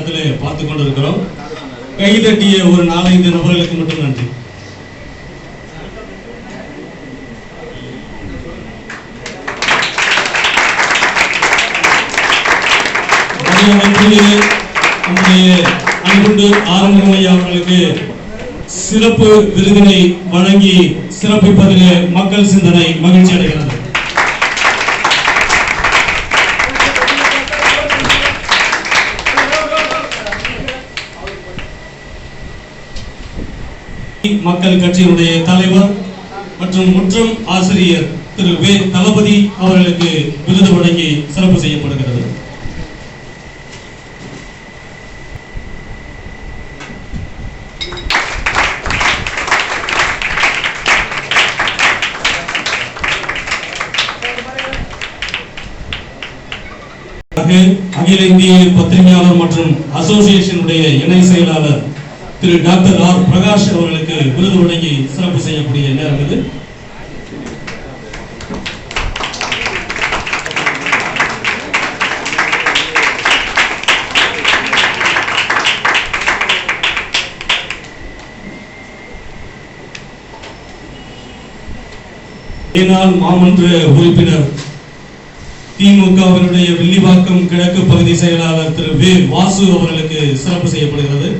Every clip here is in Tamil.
இடத்துல பார்த்து கொண்டிருக்கிறோம். கைதட்டிய ஒரு நாலஞ்சு நபர்களுக்கு மட்டும் நன்றி. நம்முடைய அன்புண்டு அவர்களுக்கு சிறப்பு விருதினை வழங்கி சிறப்பிப்பதிலே மக்கள் சிந்தனை மகிழ்ச்சி அடைகிறது. மக்கள் கட்சியினுடைய தலைவர் மற்றும் முற்றம் ஆசிரியர் திரு வே. தளபதி அவர்களுக்கு விருது வழங்கி சிறப்பு செய்யப்படுகிறது. அகில இந்திய பத்திரிகையாளர் மற்றும் அசோசியேஷனுடைய இணை செயலாளர் திரு டாக்டர் ஆர் பிரகாஷ் அவர்களுக்கு விருது வழங்கி சிறப்பு செய்யக்கூடிய நேரம் இது. மாமன்ற உறுப்பினர் திமுகவினுடைய வில்லிவாக்கம் கிழக்கு பகுதி செயலாளர் திரு வே வாசு அவர்களுக்கு சிறப்பு செய்யப்படுகிறது.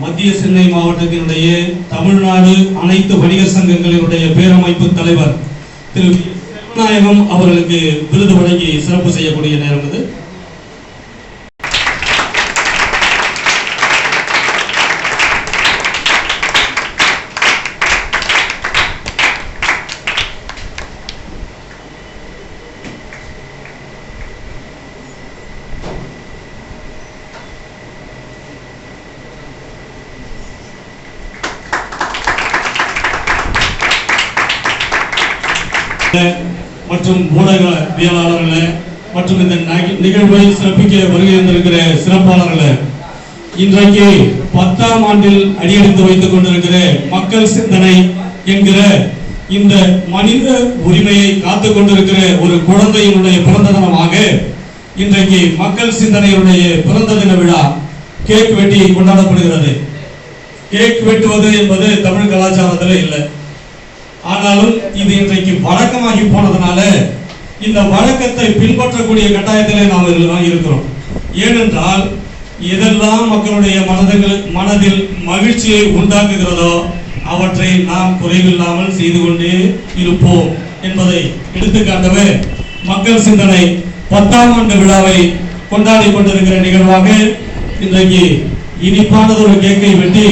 மத்திய சென்னை மாவட்டத்தினுடைய தமிழ்நாடு அனைத்து வணிகர் சங்கங்களினுடைய பேரமைப்பு தலைவர் திரு செல்வநாயகம் அவர்களுக்கு விருது வழங்கி சிறப்பு செய்யக்கூடிய நேரம் இது. மற்றும் ஊடகவியலாளர்களே மற்றும் இந்த நிகழ்வை சிறப்பிக்க வருகை இருந்திருக்கிற சிறப்பாளர்களே இன்றைக்கு பத்தாம் ஆண்டில் அடியெடுத்து வைத்துக் கொண்டிருக்கிற மக்கள் சிந்தனை என்கிற இந்த மனித உரிமையை காத்துக் கொண்டிருக்கிற ஒரு குழந்தையினுடைய பிறந்த தினமாக இன்றைக்கு மக்கள் சிந்தனையுடைய பிறந்த தின விழா கேக் வெட்டி கொண்டாடப்படுகிறது. கேக் வெட்டுவது என்பது தமிழ் கலாச்சாரத்தில் இல்லை. ஆனாலும் இது இன்றைக்கு வழக்கமாகி போனதுனால இந்த வழக்கத்தை பின்பற்றக்கூடிய கட்டாயத்திலே நாம் இருக்கிறோம். ஏனென்றால் எதெல்லாம் மக்களுடைய மனதில் மனதில் மகிழ்ச்சியை உண்டாக்குகிறதோ அவற்றை நாம் குறைவில்லாமல் செய்து கொண்டே இருப்போம் என்பதை எடுத்துக்காட்டவே மக்கள் சிந்தனை பத்தாம் ஆண்டு விழாவை கொண்டாடி கொண்டிருக்கிற நிகழ்வாக இன்றைக்கு இனிப்பானதொரு கேக்கை வெட்டி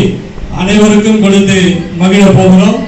அனைவருக்கும் கொடுத்து மகிழ போகிறோம்.